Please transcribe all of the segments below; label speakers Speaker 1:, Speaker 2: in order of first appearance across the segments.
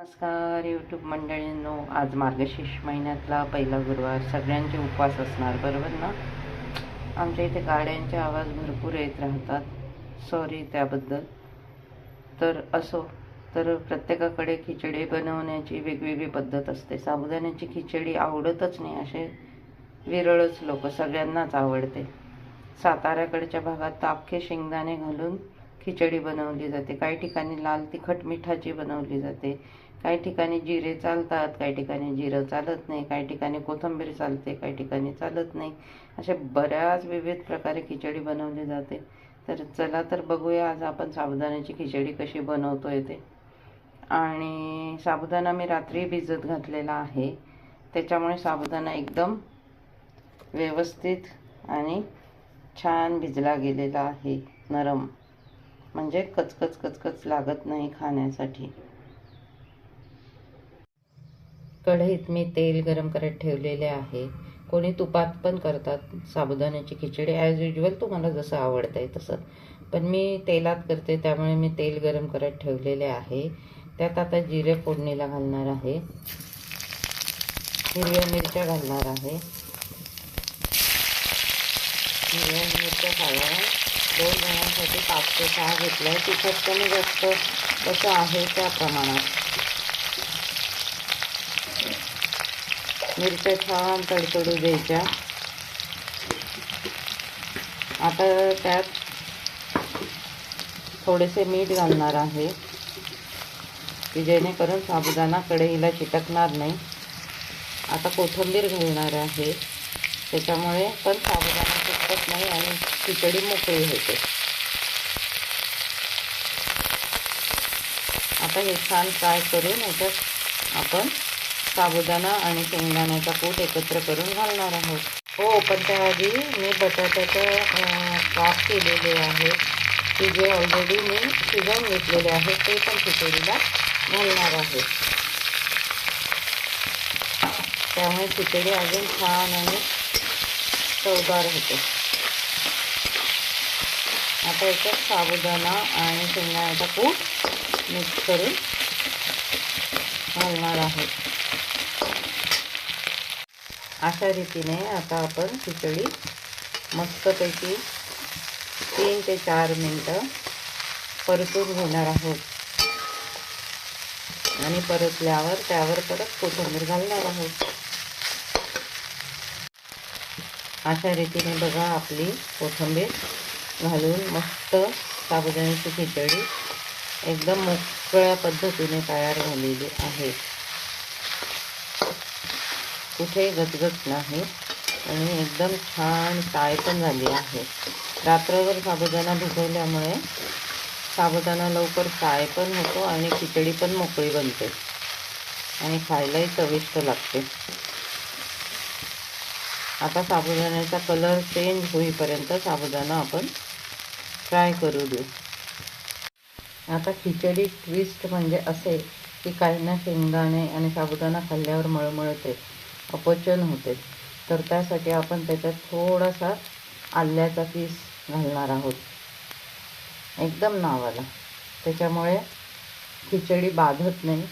Speaker 1: नमस्कार यूट्यूब मंडळींनो. आज मार्गशीर्ष महिन्यातला पहिला गुरुवार. सगळ्यांचे उपवास असणार बरोबर ना? आमच्या इथे गाड्यांचे आवाज भरपूर येत राहतात. सॉरी त्याबद्दल. तर असो तर प्रत्येकाकडे खिचडी बनवण्याची वेगवेगळी पद्धत असते. साबुदाण्याची खिचडी आवडतच नाही असे विरळच लोक सगळ्यांनाच आवडते. साताऱ्याकडच्या भागात तर अख्खे शेंगदाणे घालून खिचडी बनवली जाते. काही ठिकाणी लाल तिखट मिठाची बनवली जाते. काही ठिकाणी जिरे चालतात काही ठिकाणी जिरं चालत नाही काही ठिकाणी कोथिंबीर चालते काही ठिकाणी चालत नाही. असे बऱ्याच विविध प्रकारे खिचडी बनवली जाते. तर चला तर बघूया आज आपण साबुदाण्याची खिचडी कशी बनवतोय ते. आणि साबुदाणा मी रात्री भिजत घातलेला आहे. त्याच्यामुळे साबुदाणा एकदम व्यवस्थित आणि छान भिजला गेलेला आहे. नरम. म्हणजे कचकच कचकच लागत नाही खाण्यासाठी. कढईत मी तेल गरम करत ठेवलेले आहे. कोणी तुपात पण करतात साबुदाण्याची खिचडी. ॲज युजल तुम्हाला जसं आवडतं आहे तसं. पण मी तेलात करते त्यामुळे मी तेल गरम करत ठेवलेले आहे. त्यात आता जिरे फोडणीला घालणार आहे. हिरव्या मिरच्या घालणार आहे. हिरव्या मिरच्या घालणार दोन जणांसाठी पाच ते सहा घेतलं आहे तिखट कमी जास्त कसं आहे त्या प्रमाणात. मिरच्या छान तडतडू द्यायच्या. आता त्यात थोडेसे मीठ घालणार आहे की जेणेकरून साबुदाणा कढईला चिटकणार नाही. आता कोथिंबीर घालणार आहे त्याच्यामुळे पण साबुदाणा चिटकत नाही आणि खिचडी मोकळी होते. आता हे छान फ्राय करून याच्यात आपण साबुदाणा आणि शेंगदाण्याचा कूट एकत्र करून घालणार आहोत. हो पण त्याआधी मी बटाट्याचं काप केलेले आहे. की जे ऑलरेडी मी शिजवून घेतलेले आहे ते पण खिचडीला घालणार आहे. त्यामुळे खिचडी अजून छान आणि चवदार होते. आता याच्यात साबुदाणा आणि शेंगदाण्याचा कूट मिक्स करून घालणार आहे. अशा रीतीने आता आपण खिचडी मस्तपैकी तीन ते चार मिनटं परतून घेणार आहोत. आणि परतल्यावर त्यावर परत कोथिंबीर घालणार आहोत. अशा रीतीने बघा आपली कोथिंबीर घालून मस्त साबुदाण्याची खिचडी एकदम मोकळ्या पद्धतीने तयार झालेली आहे. कुठेही गजगज नाही. आणि एकदम छान टाय पण झाली आहे. रात्रभर साबुदाणा भिजवल्यामुळे साबुदाणा लवकर फ्राय पण होतो आणि खिचडी पण मोकळी बनते. आणि खायलाही चविष्ट लागते. आता साबुदाण्याचा कलर चेंज होईपर्यंत साबुदाणा आपण फ्राय करू देऊ. आता खिचडी ट्विस्ट म्हणजे असे की काहींना शेंगदाणे आणि साबुदाणा खाल्ल्यावर मळमळते. अपचन होते. तर त्यासाठी आपण त्याच्यात थोडासा आल्याचा पीस घालणार आहोत. एकदम नावाला. त्याच्यामुळे खिचडी बाधत नाही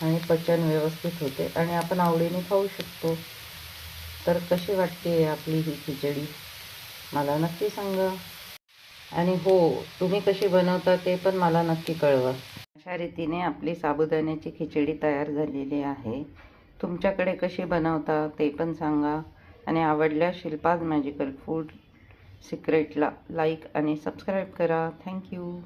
Speaker 1: आणि पचन व्यवस्थित होते आणि आपण आवडीने खाऊ शकतो. तर कशी वाटते आपली ही खिचडी? मला नक्की सांगा. आणि हो तुम्ही कशी बनवता ते पण मला नक्की कळवा. अशा रीतीने आपली साबुदाण्याची खिचडी तयार झालेली आहे. तुमच्याकडे कशी बनवता ते पण सांगा. आणि आवडल्या शिल्पाज मॅजिकल फूड सिक्रेटला लाईक आणि सबस्क्राईब करा. Thank you